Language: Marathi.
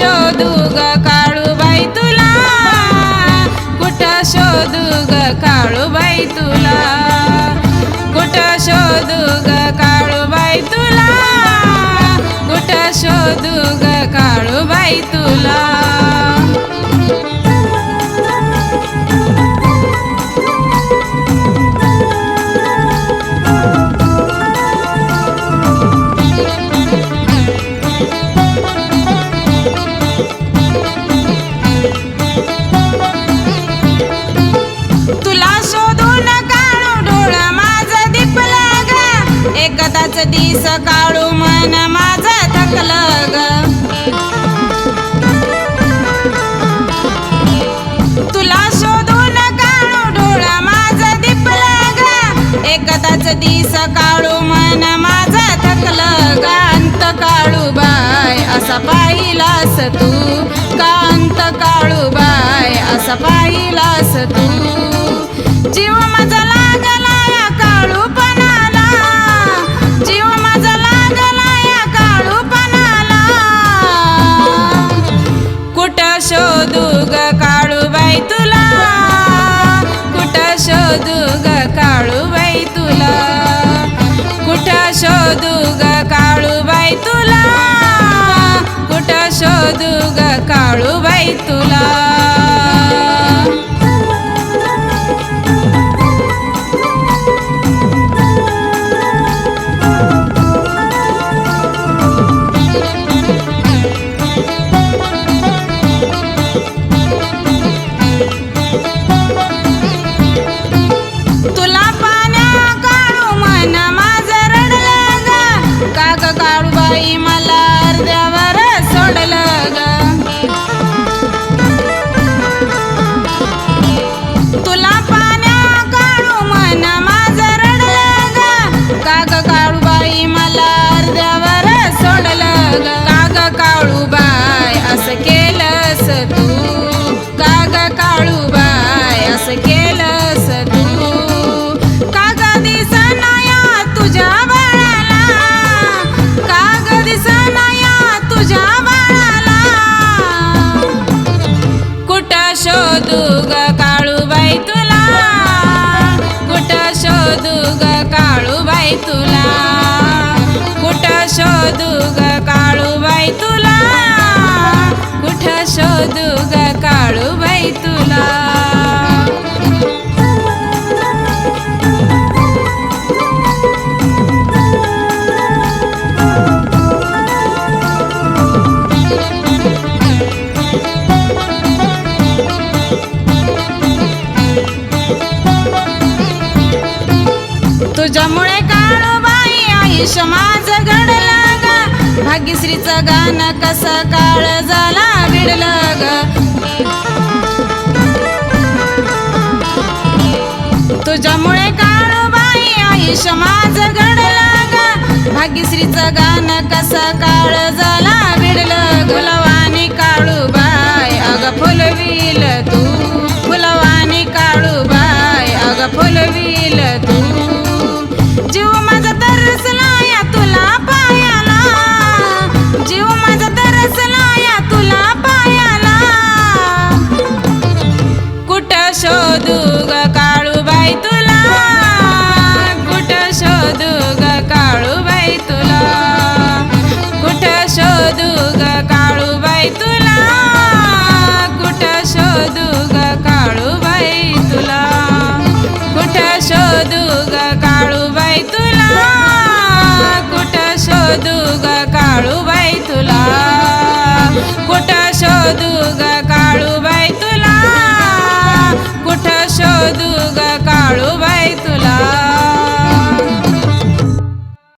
शोधू ग काळूबाई तुला? कुठं शोधू ग काळू काळूबाई तुला? काळू मन माझं थकलं ग. तुला शोधून काळू डोळा माझा दिपलं ग. एकदाच दिस काळू मन माझं थकल ग. अंत काळू बाय असा पाहिलास तू. कांत काळू बाय असा पाहिलास तू? शोधू ग काळूबाई तुला? कुठं शोधू ग शोधू ग काळूबाई तुला. कुठं शोधू ग काळूबाई तुला? देश माझ घडला घडलं ग भाग्यश्रीचं गाणं कसं काळ झाला भिडलं ग तुझ्यामुळे काळूबाई आयुष्य माझ घडला ग भाग्यश्रीचं गाणं कसं काळ झाला शोधू ग काळूबाई तुला. कुठं शोधू ग काळूबाई तुला? कुठं शोधू ग काळूबाई तुला? कुठं शोधू ग काळूबाई तुला? कुठं शोधू ग काळूबाई तुला? कुठं शोधू ग